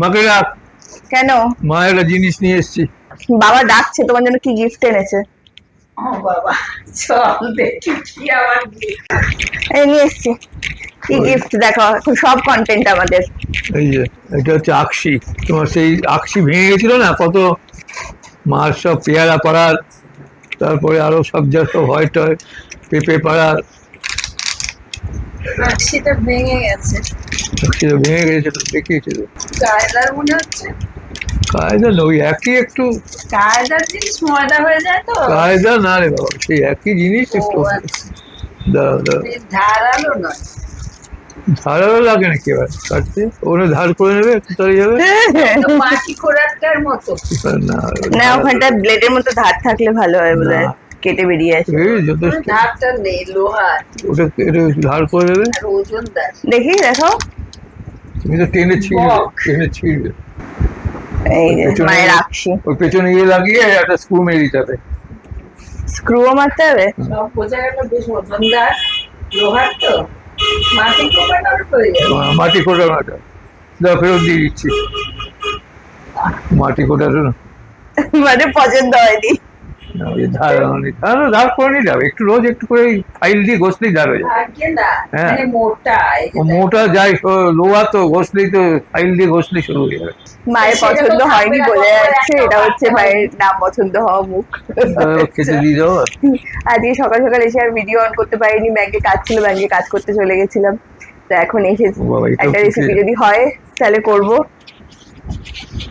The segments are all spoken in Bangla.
মাকে রাখ কেন? মা একটা জিনিস নিয়ে এসছি। বাবা ডাকছে তোমার জন্য কি গিফট এনেছে? ও বাবা চল দেখি কি আবার এই নিয়ে এসছি। কি গিফট দেখো এখন সব কন্টেন্ট আমাদের। এই যে এটা হচ্ছে আকশি তোমার সেই আকশি ভেঙে গেছিল না কত? মার সব পেয়ারা পাড়ার তারপরে আরও সব যা সব হয় টয় পেঁপে পাড়ার। সেটা ভেঙে গেছে। আকশিটা ভেঙে গেছে তো দেখিয়েছিল। কায়দার মনে হচ্ছে? কায়দা না ওই একই একটু কায়দার জিনিস ময়দা হয়ে যায় তো? কায়দা না রে বাবা সেই একই জিনিস একটু আচ্ছা। দাঁড়াও দাঁড়াও। ধারালো নয়। ধারাও লাগে নাকি এবার? কাটতে? ওরা ধার করে নেবে একটু যাবে? মাটি খোরাকটার মতো। না না ওখানটা ব্লেডের মতো ধার থাকলে ভালো হয় বোধ। কেটে বেরিয়ে আসে। যথেষ্ট। ধারটা নেই লোহার ওটা ধার করে দেবে? দেখি। দেখো তুমি তো টেনে ছিঁড়বে টেনে ছিঁড়বে এই যে পেছনে- ওই পেছনে গিয়ে লাগিয়ে একটা স্ক্রু মেরে দিতে হবে। স্ক্রুও মারতে হবে? সব বোঝা গেল বেশ ওজনদার লোহার তো। মাটি হয়ে মাটি কোটা দাও ফেরত দিয়ে দিচ্ছি। মাটি মানে পছন্দ হয়নি। ধার করে একটু রোজ একটু করে ফাইল দিয়ে ঘষলেই ধার হয়ে যাবে হ্যাঁ। মানে মোটা এই যে ও দেখো। মোটা যায় স- তো ঘষলেই তো ফাইল দিয়ে ঘষলেই শুরু হয়ে যাবে। মায়ের পছন্দ হয়নি না, বলে যাচ্ছে একটা এটা হচ্ছে মায়ের না পছন্দ হওয়া মুখ। খেতে দিয়ে আজকে সকাল সকাল এসে আর ভিডিও অন করতে পারিনি ব্যাংকে কাজ ছিল ব্যাংকে কাজ করতে চলে গেছিলাম। তো এখন এসে একটা রেসিপি যদি হয় তাহলে করব।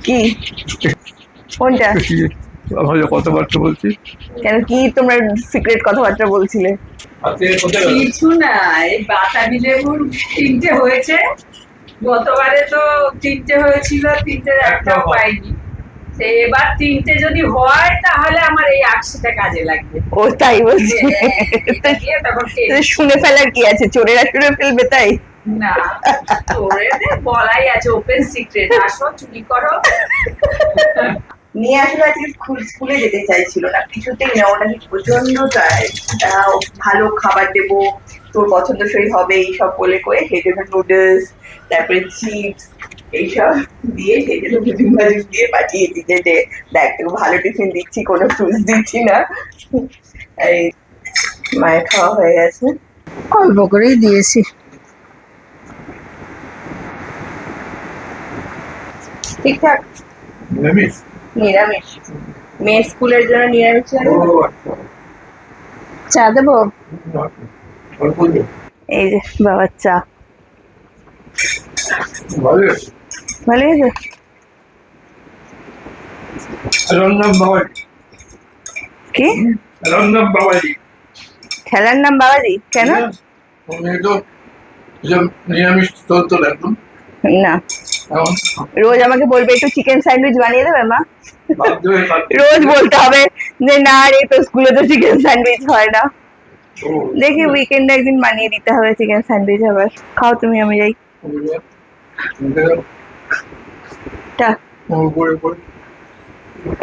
কি? কোনটা? আমার কথাবার্তা বলছি কেন কি তোমরা সিক্রেট কথাবার্তা বলছিলে? কিছু না এই বাতাবি লেবুর তিনটে হয়েছে। গতবারে তো তিনটে হয়েছিল তিনটে একটাও পাইনি। এবার তিনটে যদি হয় তাহলে আমার এই আটশোটা কাজে লাগবে। ও তাই বলছি। তখন শুনে ফেলার কি আছে? চোরেরা শুনে ফেলবে তাই? না তোরে বলাই আছে ওপেন সিক্রেট আসো চুরি করো। নিয়ে আসলে আজকে স্কুলে যেতে চাইছিল না। কিছুতেই না ওটা প্রচণ্ড ভালো খাবার দেবো তোর পছন্দসই হবে এইসব বলে করে সেই জন্য নুডলস তারপরে চিপস এইসব দিয়ে সেই জন্য দিয়ে পাঠিয়ে দিতে যে দেখ তোকে ভালো টিফিন দিচ্ছি কোনো ফ্রুটস দিচ্ছি না। এই মায়ের খাওয়া হয়ে গেছে। অল্প করেই দিয়েছি। ঠিকঠাক। নিরামিষ। মেয়ের স্কুলের জন্য নিরামিষ চা দেবো? এই যে বাবার চা। ভালো কি? খেলার নাম বাবাজি? কেন? নিরামিষ চলতো না। রোজ আমাকে বলবে, একটু চিকেন স্যান্ডউইচ বানিয়ে দেবে, মা। রোজ বলতে হবে যে, না রে তো স্কুলে তো চিকেন স্যান্ডউইচ হয় না। দেখি উইকেন্ডে একদিন বানিয়ে দিতে হবে চিকেন স্যান্ডউইচ আবার। খাও তুমি, আমি যাই।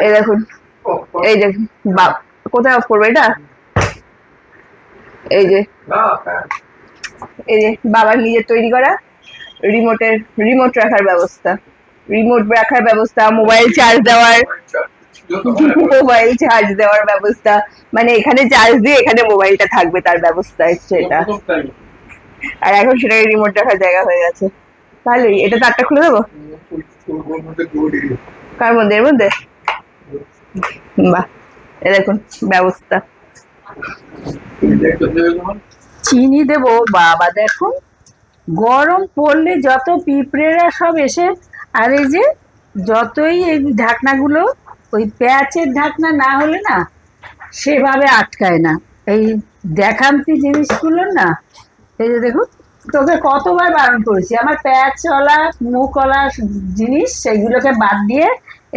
এই দেখুন এই দেখুন, বাপ, কোথায় অফ করবে এটা? এই যে এই যে, বাবার নিজের তৈরি করা। রিমোটের রিমোট রাখার ব্যবস্থা। রিমোট রাখার ব্যবস্থা মোবাইল চার্জ দেওয়ার মোবাইল চার্জ দেওয়ার ব্যবস্থা। মানে এখানে চার্জ দিয়ে এখানে মোবাইলটা থাকবে তার ব্যবস্থা হচ্ছে এটা। আর এখন সেটাকে রিমোট রাখার জায়গা হয়ে গেছে। ভালোই, এটা তারটা খুলে দেবো? কার মধ্যে, এর মধ্যে? বাহ, এ দেখুন, ব্যবস্থা। চিনি দেবো, বাবা দেখো গরম পড়লে যত পিঁপড়েরা সব এসে, আর এই যে যতই এই ঢাকনাগুলো, ওই প্যাচের ঢাকনা না হলে না, সেভাবে আটকায় না। এই দেখান্তি জিনিসগুলো না, এই যে দেখুন, তোকে কতবার বারণ করেছি। আমার প্যাচওয়ালা মুখওয়ালা জিনিস সেগুলোকে বাদ দিয়ে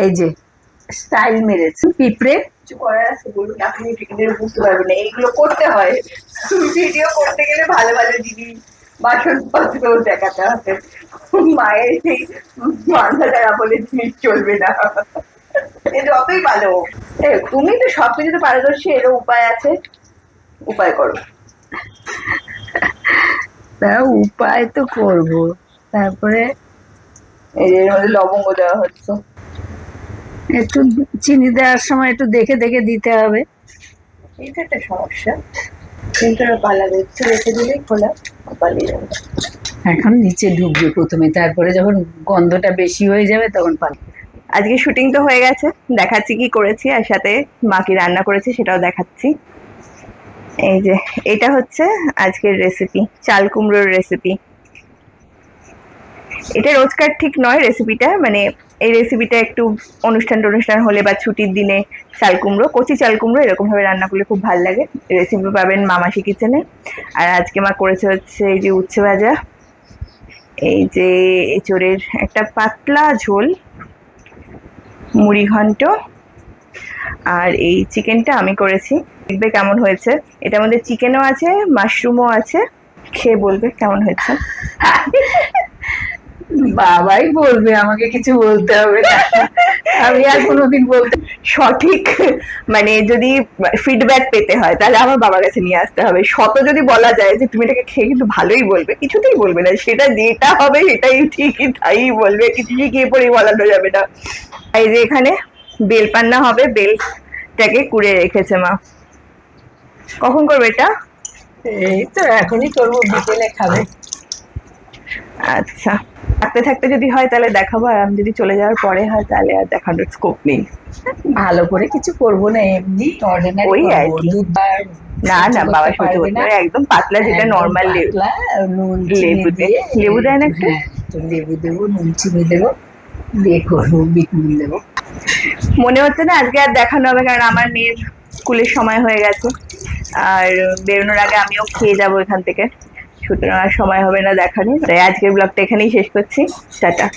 এই যে স্টাইল মেরেছে। পিঁপড়ে, কিছু করার আছে বলুন, আপনি বুঝতে পারবেন এইগুলো করতে হয়। ভিডিও করতে গেলে ভালো ভালো জিনিস। বাসনপত্র দেখাতে হবে। মায়ের সেই মাথা দ্বারা বলে জিনিস চলবে না। এ যতই ভালো তুমি তো সব কিছুতে পারদর্শী এরও উপায় আছে। উপায় করো। তা উপায় তো করব। তারপরে এই এর মধ্যে লবঙ্গ দেওয়া হচ্ছে। একটু চিনি দেওয়ার সময় একটু দেখে দেখে দিতে হবে। এইটা একটা সমস্যা। কিন্তু পালা একটু রেখে দিলেই খোলা। পালিয়ে যাবে। এখন নিচে ঢুকবে প্রথমে তারপরে যখন গন্ধটা বেশি হয়ে যাবে তখন পালিয়ে আজকে শুটিং তো হয়ে গেছে দেখাচ্ছি কি করেছি আর সাথে মা কি রান্না করেছে সেটাও দেখাচ্ছি। এই যে এটা হচ্ছে আজকের রেসিপি চাল কুমড়োর রেসিপি এটা রোজকার ঠিক নয় রেসিপিটা মানে এই রেসিপিটা একটু অনুষ্ঠান টনুষ্ঠান হলে বা ছুটির দিনে চাল কুমড়ো, কচি চাল কুমড়ো এরকমভাবে রান্না করলে খুব ভালো লাগে। রেসিপি পাবেন মামাসি কিচেনে আর আজকে মা করেছে হচ্ছে এই যে উচ্ছে ভাজা, এই যে এঁচড়ের একটা পাতলা ঝোল, মুড়ি ঘন্ট, আর এই চিকেনটা আমি করেছি। দেখবে কেমন হয়েছে। এটার মধ্যে চিকেনও আছে মাশরুমও আছে। খেয়ে বলবে কেমন হয়েছে। বাবাই বলবে আমাকে কিছু বলতে হবে না। আমি আর কোনোদিন বলতে সঠিক মানে যদি ফিডব্যাক পেতে হয় তাহলে আমার বাবার কাছে নিয়ে আসতে হবে। শত যদি বলা যায় যে তুমি এটাকে খেয়ে কিন্তু ভালোই বলবে কিছুতেই বলবে না। সেটা যেটা হবে সেটাই ঠিকই তাই বলবে। কিছু শিখিয়ে পড়েই বলানো যাবে না। এই যে এখানে বেল পান্না হবে বেলটাকে কুড়ে রেখেছে মা। কখন করবে এটা? এই তো এখনই করব বিকেলে খাবে। আচ্ছা। থাকতে থাকতে যদি হয় তাহলে দেখাবো আর আমি যদি চলে যাওয়ার পরে হয় তাহলে আর দেখানোর স্কোপ নেই। ভালো করে কিছু করব না এমনি অর্ডিনারি ওই আর কি। না না বাবা পারে, একদম পাতলা যেটা নর্মাল লেবু। লেবু দেয়। না একটু? হ্যাঁ, লেবু দেবো নুন চিনি দেবো দিয়ে করব বিট দেবো। মনে হচ্ছে না আজকে আর দেখানো হবে কারণ আমার মেয়ের স্কুলের সময় হয়ে গেছে। আর বেরোনোর আগে আমিও খেয়ে যাব এখান থেকে। সুতরাং আর সময় হবে না দেখানো তাই আজকের ব্লগটা এখানেই শেষ করছি। টাটা।